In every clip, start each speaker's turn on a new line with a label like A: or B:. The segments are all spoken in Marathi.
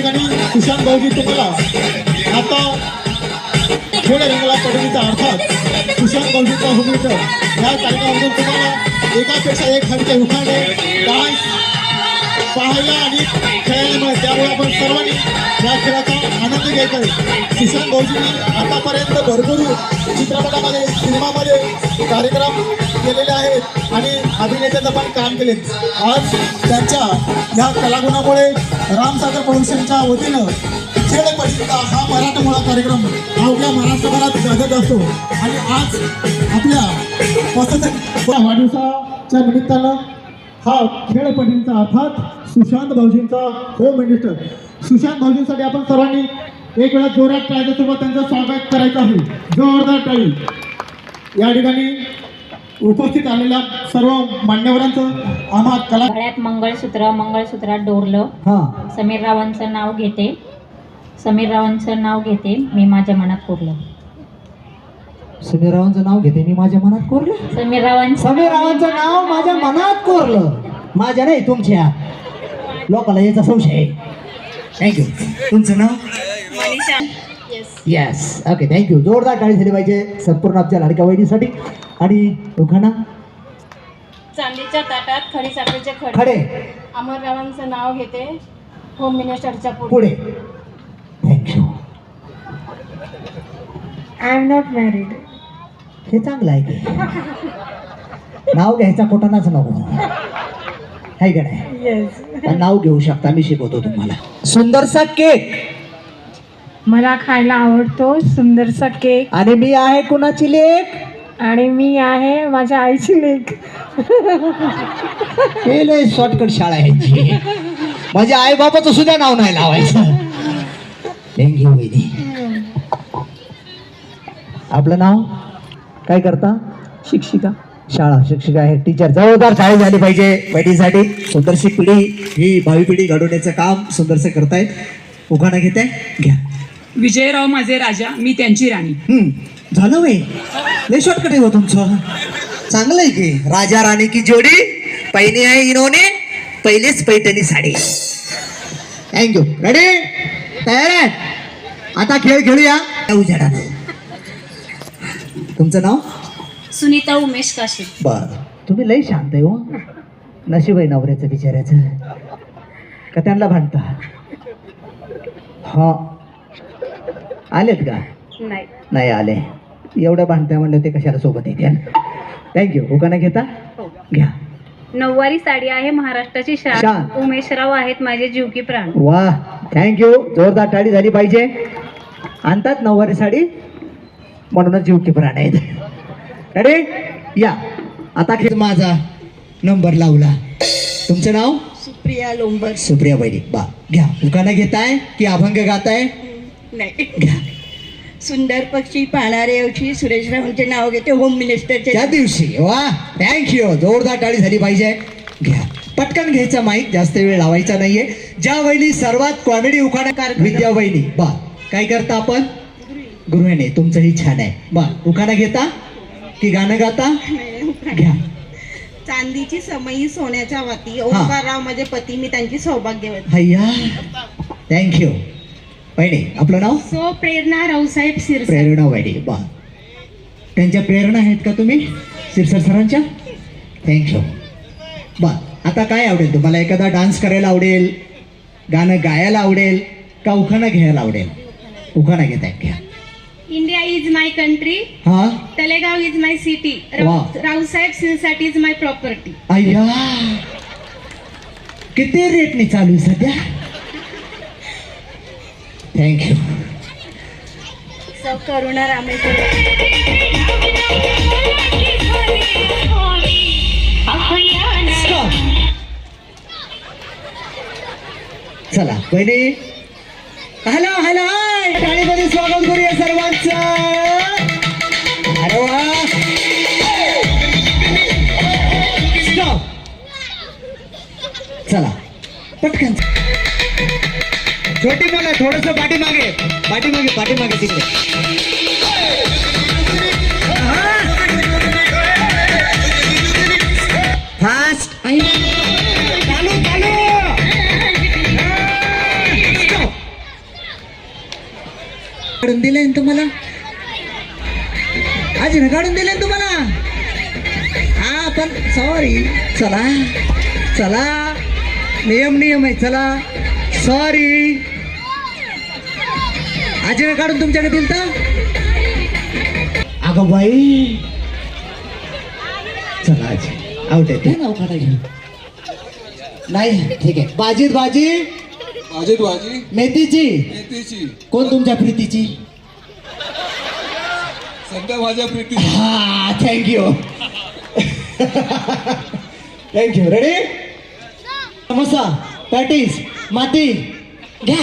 A: ठिकाणी सुशांत भाऊजी तुम्हाला आता खेळ रंगला पडवीचा अर्थात सुशांत भाऊजीचा हुमीटर या कार्यक्रमातून तुम्हाला एकापेक्षा एक हटके उखाणे डान्स पाहायला आणि खेळायला मिळेल. त्यामुळे आपण सर्वांनी या खेळाचा आनंद घेत आहे सुशांत भाऊजींनी आतापर्यंत भरपूर चित्रपटामध्ये सिनेमामध्ये कार्यक्रम केलेले आहेत आणि अभिनेत्याचं पण काम केले आज त्यांच्या ह्या कलागुणामुळे रामसागर प्रोडक्शनच्या वतीनं खेळपटीचा हा मराठमोळा कार्यक्रम अवघ्या महाराष्ट्रभरात गाजत असतो. आणि आज आपल्या पसंत वाढदिवसाच्या निमित्तानं हा खेळपटींचा अर्थात सुशांत भाऊजींचा होम मिनिस्टर. सुशांत भाऊजींसाठी आपण सर्वांनी एक वेळा जोरात टाळ्यासोबत त्यांचं स्वागत करायचं आहे. जोरदार टाळी. या ठिकाणी उपस्थित आलेल्या सर्व मान्यवरांचं आम्हा कला
B: गळ्यात मंगळसूत्र मंगळसूत्रात डोरलं.
A: हा.
B: समीर रावांचं नाव घेते. समीर रावांचं नाव घेते मी माझ्या मनात कोरलं.
C: समीररावांचं नाव घेते मी माझ्या मनात कोरलं?
B: समीर रावांचं
C: नाव माझ्या मनात कोरलं. माझ्या नाही तुमच्या. लोकांना याचा संशय आहे. थँक्यू तुमचं नाव? येस ओके थँक्यू जोरदार टाळी झाली पाहिजे संपूर्ण आमच्या लाडक्या वहिनीसाठी आणि उखाणा?
D: चांदीच्या ताटात खडी साखरेचे खडे.
C: खडे.
D: अमररावांचं नाव घेते. होम मिनिस्टरच्या पुढे.
C: Thank you
D: I am not married
C: हे चांगलं आहे की. नाव घ्यायचा कोटानाच नको. आहे का नाही?
D: येस
C: पण नाव घेऊ शकता मी शिकवतो तुम्हाला. सुंदरसा केक.
D: मला खायला आवडतो सुंदरसा केक.
C: आणि मी आहे कुणाची लेख
D: आणि मी आहे माझ्या आईची लेक.
C: हे लय शॉर्टकट शाळा आहे यांची. माझ्या आई बाबाचं सुद्धा नाव नाही लावायचं. थँक्यू वहिनी. आपलं नाव? काय करता?
D: शिक्षिका.
C: शाळा शिक्षिका आहे टीचर जबाबदार शाळा झाली पाहिजे बहिणीसाठी सुंदरशी पिढी ही भावी पिढी घडवण्याचं काम सुंदरसे करतायत. उखाणा घेत? आहे घ्या.
E: विजयराव माझे राजा मी त्यांची राणी.
C: हम्म, झालं वय लय शॉर्टकट आहे हो तुमचं. चांगलं आहे की. राजा राणी की जोडी पहिली आहे इनोने पहिलेच पैठणी साडी. थँक्यू रेडी तयार आहे आता खेळ खेळूया. उजेडानं. तुमचं नाव?
B: सुनीता उमेश काशी
C: बर. तुम्ही लई शांत आहे हो. नशीब आहे नवऱ्याचं बिचाऱ्याचं. का त्यांना भांडता? हा. आलेत का?
D: नाही.
C: नाही आले. एवढं भांडताय म्हणलं ते कशाला सोबत येते? थँक्यू उकाना घेता? घ्या.
B: नऊवारी साडी आहे महाराष्ट्राची
C: शान.
B: शान. उमेशराव आहेत माझे जीव की प्राण
C: वा थँक्यू जोरदार टाळी झाली पाहिजे. आणतात नऊवारी साडी? म्हणूनच जीव की प्राण आहेत. रेडी या. आता खेळ माझा नंबर लावला. तुमचं नाव?
D: सुप्रिया लोंबर
C: सुप्रिया वैदी बा. घ्या. उकाना घेताय की अभंग गाताय?
D: नाही. सुंदर पक्षी पाहणारे ऐवजी सुरेशरावांचे नाव घेते होम मिनिस्टरचे
C: त्या दिवशी वा थँक्यू जोरदार टाळी झाली पाहिजे. घ्या. पटकन घ्यायचा माईक जास्त वेळ लावायचा नाहीये. ज्या वहिनी सर्वात कॉमेडी उखाणा विद्या वहिनी. बा काय करता आपण? गृहिणी. तुमचंही छान आहे. बा उखाणा घेता? की गाणं गाता? घ्या.
D: चांदीची समयी सोन्याच्या वाती. ओंकारराव माझे पती मी त्यांची
C: हय्या. थँक्यू वहिनी आपलं नाव?
D: सो प्रेरणा रावसाहेब सिरसाट
C: प्रेरणा वैडी बा. त्यांच्या प्रेरणा आहेत का तुम्ही? सिरसर सरांच्या? थँक्यू बा आता काय आवडेल तुम्हाला? एखादा डान्स करायला आवडेल गाणं गायला आवडेल का उखाणा घ्यायला आवडेल? उखाणा घेत आहे घ्या.
D: इंडिया इज माय कंट्री
C: हा?
D: तलेगाव इज माय सिटी
C: वा.
D: Raosaheb Sirsat is my property
C: अय्या किती रेटने चालू आहे सध्या? थँक्यू
D: सौ करुणा रामेश्वर.
C: चला बहिणी हॅलो हॅलो टाळीमध्ये स्वागत करूया सर्वांचं. अरे वा. चला पटकन. छोटी मुलं थोडस पाठीमागे. पाठीमागे पाठीमागे तिकडे. फास्ट चालू चालू. काढून दिले ना तुम्हाला? आजीनं काढून दिले ना तुम्हाला? हा पण सॉरी चला चला. नियम नियम आहे चला. सॉरी. आजीनं काढून तुमच्याकडे दिल तर अगं बाई. चला आजी आउट आहे ते. नाव काढायचं? नाही ठीक आहे. बाजीत बाजी.
F: माझी भाजी
C: मेथीची.
F: मेथीची.
C: कोण तुमच्या प्रीतीची?
F: सध्या माझ्या प्रीती.
C: हा thank you thank you ready samosa. Patties माती. घ्या.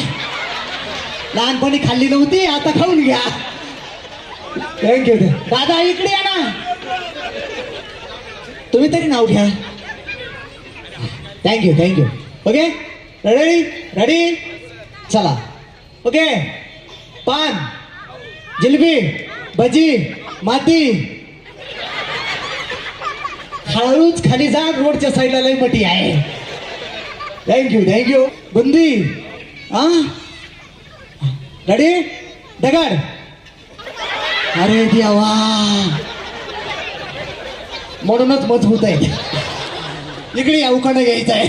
C: लहानपणी खाल्ली नव्हती आता खाऊन घ्या. थँक्यू दादा इकडे या ना. तुम्ही तरी नाव घ्या. Thank you thank you okay ready ready चला. ओके पान जिलेबी भजी माती. हळूच खाली जा रोडच्या साईडला लई मोठी आहे. थँक्यू थँक्यू बुंदी हा रेडी दगड अरे देवा. म्हणूनच मजबूत आहे इकडे या घ्यायचं आहे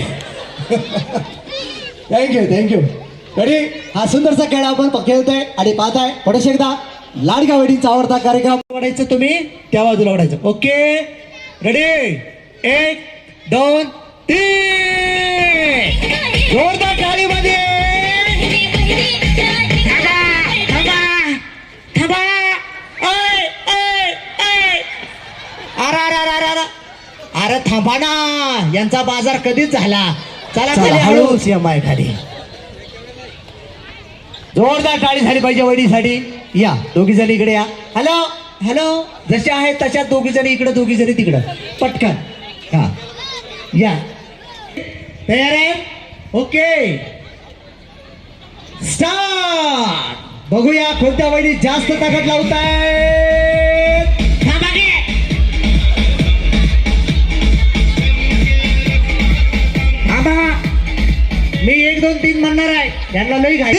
C: थँक्यू थँक्यू रेडी हा सुंदरसा खेळ आपण खेळतोय आणि पाहताय. थोडस एकदा लाडक्या वडींचा आवडता कार्यक्रम वाढायचं तुम्ही त्या बाजूला वाढायचं ओके रेडी एक दोन तीन. जोरदार टाळीमध्ये थांबा थांबा थांबा. ऐ, ऐ, ऐ. अरे थांबा ना. यांचा बाजार कधीच झाला. चला खाली हळूच आय खाली जोरदार टाळी झाली पाहिजे वडीसाठी या दोघी जण इकडे या. हॅलो हॅलो जसे आहेत तशा दोघी जणी इकडे दोघी जणी तिकडं. पटकन. हा. या. तयार आहे? ओके. स्टार्ट बघूया कोणत्या वहिनी जास्त ताकद लावताय थांबा. मी एक दोन तीन म्हणणार आहे. त्यांना लई घाई.